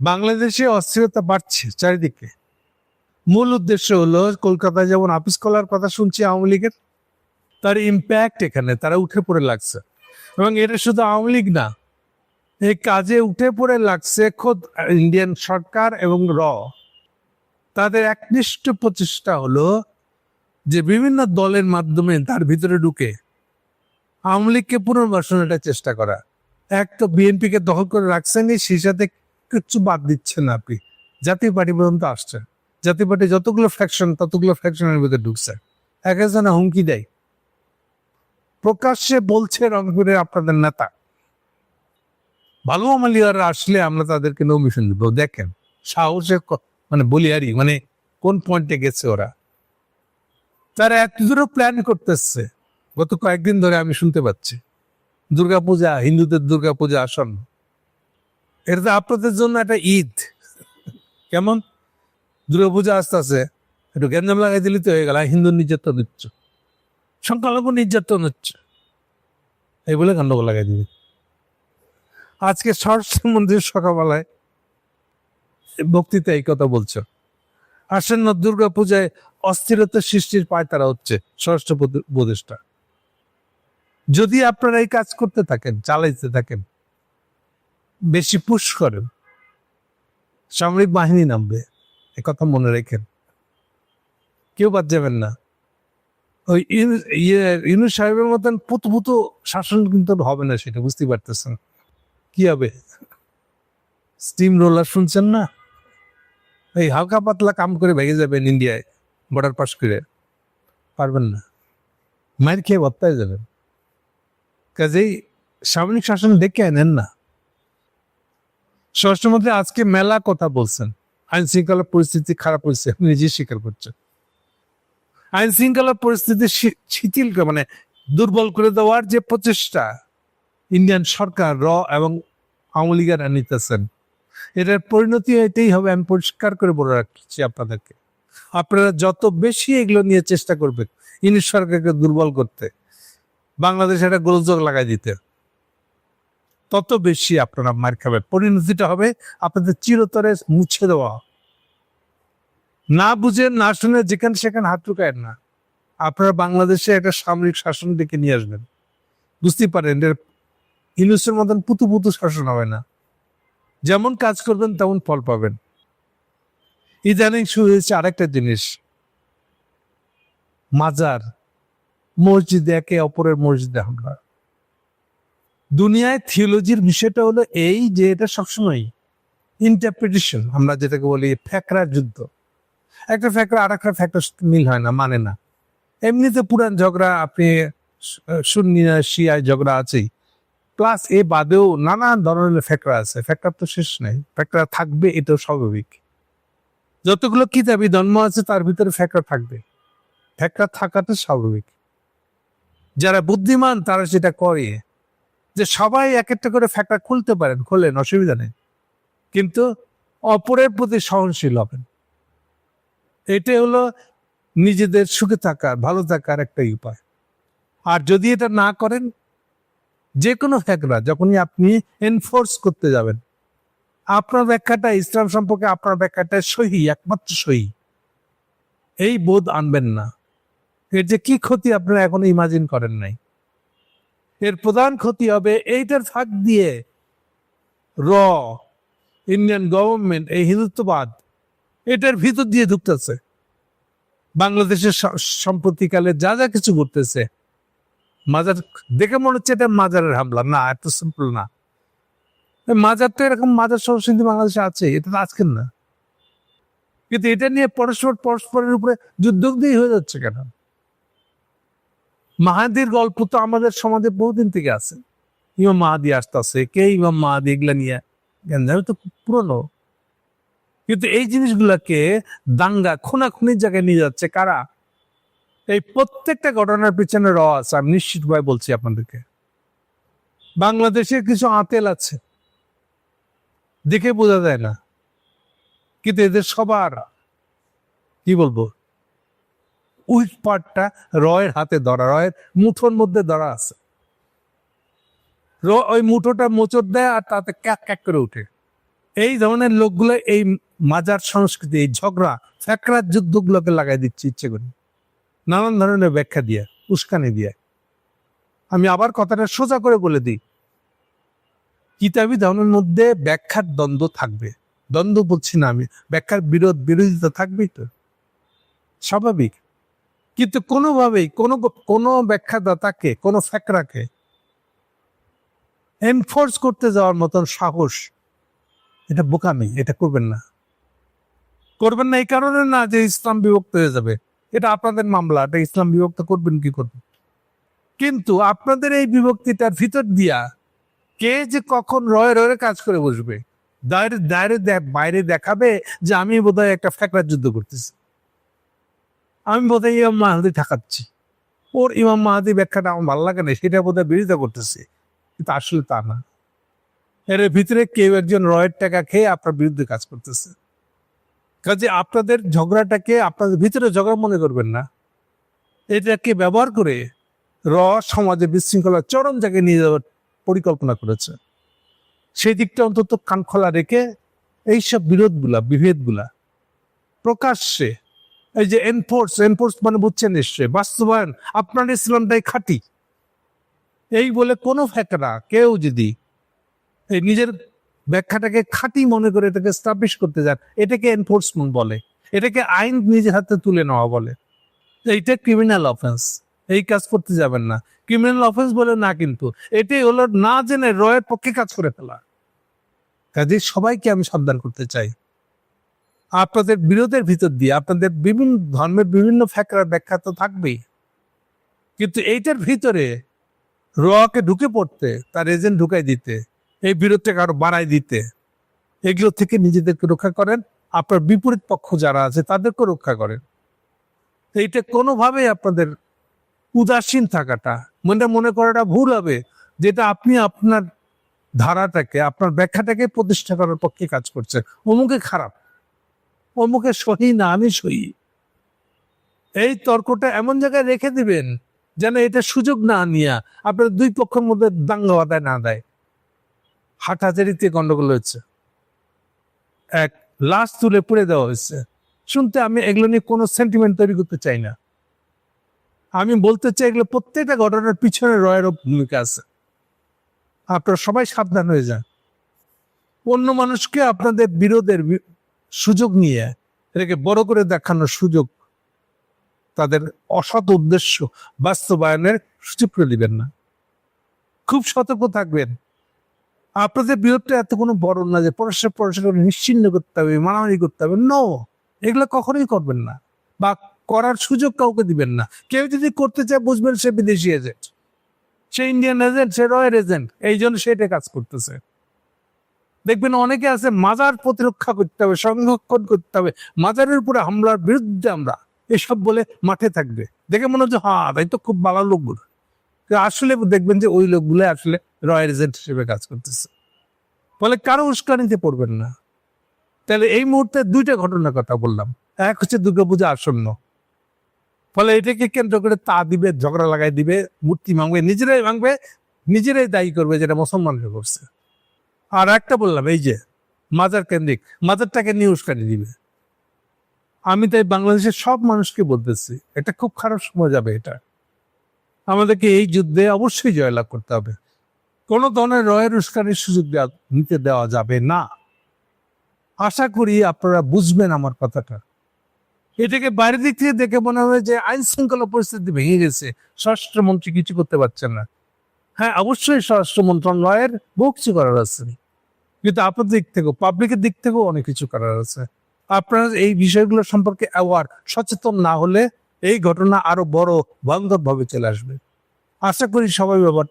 বাংলাদেশে অস্থিরতা বাড়ছে চারিদিকে। মূল উদ্দেশ্য হলো, কলকাতায় যেমন আপিস কলার কথা শুনছি আওয়ামী লীগের, তার ইম্প্যাক্ট এখানে, তারা উঠে পড়ে লাগছে। এবং এটা শুধু আওয়ামী লীগ না, এই কাজে উঠে পড়ে লাগছে খোদ ইন্ডিয়ান সরকার এবং র। তাদের একনিষ্ঠ প্রচেষ্টা হলো যে বিভিন্ন দলের মাধ্যমে তার ভিতরে ঢুকে আওয়ামী লীগকে পুনর্বাসনের চেষ্টা করা। এক তো বিএনপিকে দখল করে রাখছেনই, সেই সাথে কিচ্ছু বাদ দিচ্ছেন আপনি। জাতীয় পার্টি পর্যন্ত আসছে। জাতীয় পার্টি যতগুলো ফ্যাকশন ততগুলো ফ্যাকশনের ভিতরে ঢুকছে। এক একজনে হুমকি দেয়। প্রকাশ্যে বলছে রংপুরের আপনাদের নেতা। ভালো আমালিয়ারা আসলে আমরা তাদেরকে নমিশন দিব। দেখেন, সাহসে মানে বলিয়ারি মানে কোন পয়েন্টে গেছে ওরা? তারা এত দূরও প্ল্যান করতেছে। গত কয়েকদিন ধরে আমি শুনতে পাচ্ছি। দুর্গাপূজা, হিন্দুদের দুর্গাপূজা আসন্ন। এটা তো আপনাদের জন্য একটা ঈদ। কেমন? দুর্গাপূজা আসতে আছে একটু গ্যাঞ্জাম লাগাই দিলে তো হয়ে গেল। হিন্দু নির্যাতন হচ্ছে। সংখ্যালঘু নির্যাতন হচ্ছে। এই বলে গন্ডগোল লাগাই দিবে। আজকে স্বরাষ্ট্রমন্ত্রী সকালবেলায় বক্তৃতা এই কথা বলছো। আসন্ন দুর্গা পূজায় অস্থিরতা সৃষ্টির পায় তারা হচ্ছে উপদে- উপদেষ্টা। যদি আপনারা এই কাজ করতে থাকেন, চালাইতে থাকেন বেশি পুশ করেন সামরিক বাহিনী নামবে কথা মনে রেখেন। কেউ বাদ যাবেন না। ওই ইউনু- ইয়ে সাহেবের মতন পুতু পুতু শাসন কিন্তু হবে না সেটা বুঝতে পারতেছেন। কি হবে? স্টিম রোলার শুনছেন না? এই হালকা পাতলা কাম করে ভেঙে যাবেন ইন্ডিয়ায় বর্ডার পাস করে। পারবেন না। মায়ের খেয়ে বত্তায় যাবেন। কাজেই সামরিক শাসন ডেকে আনেন না। স্বরাষ্ট্রমন্ত্রী আজকে মেলা কথা বলছেন। আইন শৃঙ্খলা পরিস্থিতি খারাপ হয়েছে, আপনি নিজেই স্বীকার করছেন। আইন শৃঙ্খলা পরিস্থিতি শিথিল মানে দুর্বল করে দেওয়ার যে প্রচেষ্টা ইন্ডিয়ান সরকার, র এবং আওয়ামী লীগেরা নিতেছেন এটার পরিণতি এটাই হবে, আমি পরিষ্কার করে বলে রাখছি আপনাদেরকে। আপনারা যত বেশি এগুলো নিয়ে চেষ্টা করবেন, ইনি সরকারকে দুর্বল করতে, বাংলাদেশ একটা গোলযোগ লাগাই দিতে। তত বেশি আপনারা মার খাবেন পরিণতিটা হবে আপনাদের চিরতরে মুছে দেওয়া। না বুঝে, না শুনে যেখানে সেখানে হাত ঢুকায় না। আপনারা বাংলাদেশে একটা সামরিক শাসন ডেকে নিয়ে আসবেন। বুঝতেই পারেন এর ইনুসের মতন পুতু পুতু শাসন হবে না। যেমন কাজ করবেন, তেমন ফল পাবেন। ইদানিং শুরু হয়েছে আরেকটা জিনিস। মাজার, মসজিদে একে অপরের মসজিদে হামলা। দুনিয়ায় থিওলজির বিষয়টা হলো এই যে এটা সবসময় ইন্টারপ্রিটেশন আমরা যেটাকে বলি ফ্যাকরা যুদ্ধ। একটা ফ্যাকরা আর একটা ফ্যাকরা মিল হয় না মানে না। এমনিতে পুরান ঝগড়া, আপনি শূন্য শিয়ায় ঝগড়া আছেই। প্লাস এ বাদেও নানা ধরনের ফ্যাকরা আছে। ফ্যাক্টর তো শেষ নেই। ফ্যাকরা থাকবে, এটাও স্বাভাবিক। যতগুলো কিতাবি জন্ম আছে, তার ভিতরে ফ্যাকরা থাকবে। ফ্যাকরা থাকাটা স্বাভাবিক। যারা বুদ্ধিমান, তারা সেটা করে। যে সবাই এক একটা করে ফ্যাক্টর খুলতে পারেন, খোলেন, অসুবিধা নেই। কিন্তু অপরের প্রতি সহনশীল হবেন। এটাই হলো নিজেদের সুখে থাকার, ভালো থাকার একটা উপায়। আর যদি এটা না করেন যে কোনো ফ্যাকরা যখনই আপনি এনফোর্স করতে যাবেন, আপনার ব্যাখ্যাটা ইসলাম সম্পর্কে, আপনার ব্যাখ্যাটা সহি, একমাত্র সহি। এই বোধ আনবেন না। এর যে কি ক্ষতি আপনারা এখনও ইমাজিন করেন নাই। এর প্রধান ক্ষতি হবে এইটার ফাঁক দিয়ে র ইন্ডিয়ান গভর্নমেন্ট এই হিন্দুত্ববাদ, এটার ভিতর দিয়ে ঢুকতেছে। বাংলাদেশের সম্প্রতিকালে যা যা কিছু করতেছে মাজার, দেখে মনে হচ্ছে এটা মাজারের হামলা। না, এত সিম্পল না। মাজার তো এরকম মাজার সংস্কৃতি বাংলাদেশে আছে, এটা তো আজকের না। কিন্তু এটা নিয়ে পরস্পর, পরস্পরের উপরে যুদ্ধ দিয়ে হয়ে যাচ্ছে কেন? মাহাদির গল্প তো আমাদের সমাজে বহুদিন থেকে আছে। ইমাম মাহাদি আসতেছে, কে ইমাম মাহাদি এগুলা নিয়ে গেঞ্জামি তো পুরনো। কিন্তু এই জিনিসগুলাকে দাঙ্গা খুনা খুনির জায়গায় নিয়ে যাচ্ছে কারা? এই প্রত্যেকটা ঘটনার পিছনে র আছে, আমি নিশ্চিতভাবে বলছি আপনাদেরকে। বাংলাদেশের কিছু আতেল আছে, দেখে বোঝা যায় না। কিন্তু এদের সবার, কি বলব? উইক পার্টটা রয়ের হাতে ধরা, রয়ের মুঠোর মধ্যে ধরা আছে। ওই মুঠোটা মোচড় দেয় আর তাতে ক্যাক ক্যাক করে উঠে। এই ধরনের লোকগুলো এই মাজার সংস্কৃতি, এই ঝগড়া, ফ্যাকরার যুদ্ধগুলোকে লাগাই দিচ্ছে ইচ্ছে করে। নানান ধরনের ব্যাখ্যা দিয়ে, উস্কানি দিয়ে। আমি আবার কথাটা সোজা করে বলে দিই। কিতাবি ধর্মের মধ্যে ব্যাখ্যার দ্বন্দ্ব থাকবে। দ্বন্দ্ব বলছি না আমি, ব্যাখ্যার বিরোধ, বিরোধিতা থাকবেই তো। স্বাভাবিক। কিন্তু কোনোভাবেই কোনো কোনো ব্যাখ্যাদাতাকে, কোনো ফ্যাকরাকে এনফোর্স করতে যাওয়ার মতন সাহস, এটা বোকামি, এটা করবেন না। করবেন না এই কারণে না যে ইসলাম বিভক্ত হয়ে যাবে। এটা আপনাদের মামলা, এটা ইসলাম বিভক্ত করবেন কি করবেন? কিন্তু আপনাদের এই বিভক্তিটার ভিতর দিয়া কে যে কখন রয়ে রয়ে কাজ করে বসবে? দায়ের দায়ের বাইরে দেখাবে যে আমি বোধহয় একটা ফ্যাকরার যুদ্ধ করতেছি। আমি বোধহয় ইমাম মাহাদি ঠাকাচ্ছি। ওর ইমাম মাহাদি ব্যাখ্যাটা আমার ভালো লাগে না, সেটা বোধহয় বিরোধিতা করতেছে। কিন্তু আসলে তা না। এর ভিতরে কেউ একজন রয়ের টাকা খেয়ে আপনার বিরুদ্ধে কাজ করতেছে। কাজে আপনাদের ঝগড়াটাকে আপনাদের ভিতরে ঝগড়া মনে করবেন না। এটাকে ব্যবহার করে র সমাজে বিশৃঙ্খলা চরম জায়গায় নিয়ে যাওয়ার পরিকল্পনা করেছে। সেই দিকটা অন্তত কান খোলা রেখে এইসব বিরোধগুলা, বিভেদগুলা প্রকাশ্যে এই যে এনফোর্স এনফোর্স মানে বুঝছেন নিশ্চয় বাস্তবায়ন, আপনার ইসলামটাই খাঁটি। এই বলে কোনো ফ্যাকরা কেউ যদি এই নিজের ব্যাখ্যাটাকে খাঁটি মনে করে এটাকে স্টাবলিশ করতে যান, এটাকে এনফোর্সমেন্ট বলে, এটাকে আইন নিজের হাতে তুলে নেওয়া বলে। এইটা ক্রিমিনাল অফেন্স এই কাজ করতে যাবেন না। ক্রিমিনাল অফেন্স বলে না কিন্তু, এটাই হলো না জেনে রয়ের পক্ষে কাজ করে ফেলা। কাজে সবাইকে আমি সাবধান করতে চাই। আপনাদের বিরোধের ভিতর দিয়ে, আপনাদের বিভিন্ন ধর্মের বিভিন্ন ফ্যাকরার ব্যাখ্যা তো থাকবেই। কিন্তু এইটার ভিতরে রোয়াকে ঢুকে পড়তে, তার এজেন্ট ঢুকাই দিতে, এই বিরোধটাকে আরও বাড়াই দিতে, এগুলো থেকে নিজেদেরকে রক্ষা করেন। আপনার বিপরীত পক্ষ যারা আছে তাদেরকে রক্ষা করেন। এইটা কোনোভাবেই আপনাদের উদাসীন থাকাটা, মনে মনে করাটা ভুল হবে, যেটা আপনি আপনার ধারাটাকে, আপনার ব্যাখ্যাটাকে প্রতিষ্ঠা করার পক্ষে কাজ করছেন অমুকে খারাপ। অমুকে সহি না আমি সহি। এই তর্কটা এমন জায়গায় রেখে দিবেন যেন এটা সুযোগ না নিয়ে আপনার দুই পক্ষের মধ্যে দাঙ্গা বাদায় না দেয়। হাটাচারিতে গন্ডগোল হয়েছে। এক, লাশ তুলে পুড়ে দেওয়া হয়েছে। শুনতে আমি এগুলো নিয়ে কোনো সেন্টিমেন্ট তৈরি করতে চাই না। আমি বলতে চাই এগুলো প্রত্যেকটা ঘটনার পিছনে রয়েরও ভূমিকা আছে। আপনারা সবাই সাবধান হয়ে যান। অন্য মানুষকে আপনাদের বিরোধের সুযোগ নিয়ে এটাকে বড় করে দেখানোর সুযোগ তাদের অসৎ উদ্দেশ্য বাস্তবায়নের সুযোগ করে দিবেন না। খুব সতর্ক থাকবেন। আপনাদের বিরোধটা এত কোনো বড় না যে পরস্পর পরস্পর নিশ্চিন্ন করতে হবে, মারামারি করতে হবে। নো এগুলো কখনোই করবেন না বা করার সুযোগ কাউকে দিবেন না। কেউ যদি করতে চায় বুঝবেন সে বিদেশি এজেন্ট সে ইন্ডিয়ান এজেন্ট সে রয়ের এজেন্ট এই জন্য সেটা কাজ করতেছে। দেখবেন অনেকে আছে মাজার প্রতিরক্ষা করতে হবে, সংরক্ষণ করতে হবে। মাজারের উপরে হামলার বিরুদ্ধে আমরা এসব বলে মাঠে থাকবে। দেখে মনে হচ্ছে হ্যাঁ তাই তো খুব ভালো লোকগুলো। আসলে দেখবেন যে ওই লোকগুলো আসলে রয়্যাল এজেন্ট হিসেবে কাজ করতেছে। ফলে কারও উস্কানিতে পড়বেন না। তাহলে এই মুহূর্তে দুইটা ঘটনার কথা বললাম। এক হচ্ছে দুর্গাপূজা আসন্ন। ফলে এটাকে কেন্দ্র করে তা দিবে, ঝগড়া লাগাই দিবে, মূর্তি ভাঙবে, নিজেরাই ভাঙবে, নিজেরাই দায়ী করবে যেটা মুসলমানরা করছে। আর একটা বললাম, এই যে, মাজার কেন্দ্রিক, মাজারটাকে নিয়ে উস্কানি দিবে। আমি তাই বাংলাদেশের সব মানুষকে বলতেছি, এটা খুব খারাপ সময় যাবে এটা। আমাদেরকে এই যুদ্ধে অবশ্যই জয়লাভ করতে হবে। কোনো ধরনের রয়ের উস্কানির সুযোগ নিতে দেওয়া যাবে না। আশা করি আপনারা বুঝবেন আমার কথাটা। এটাকে বাইরের দিক থেকে দেখে মনে হবে যে আইন শৃঙ্খলা পরিস্থিতি ভেঙে গেছে। স্বরাষ্ট্রমন্ত্রী কিছু করতে পারছেন না। হ্যাঁ অবশ্যই স্বরাষ্ট্র মন্ত্রণালয়ের বহু কিছু করার আছে। কিন্তু আপনার দিক থেকেও, পাবলিকের দিক থেকেও অনেক কিছু করার আছে। আপনার এই বিষয়গুলো সম্পর্কে অ্যাওয়ার সচেতন না হলে এই ঘটনা আরও বড় ভয়ঙ্কর ভাবে চলে আসবে। আশা করি সবাই ব্যাপারটা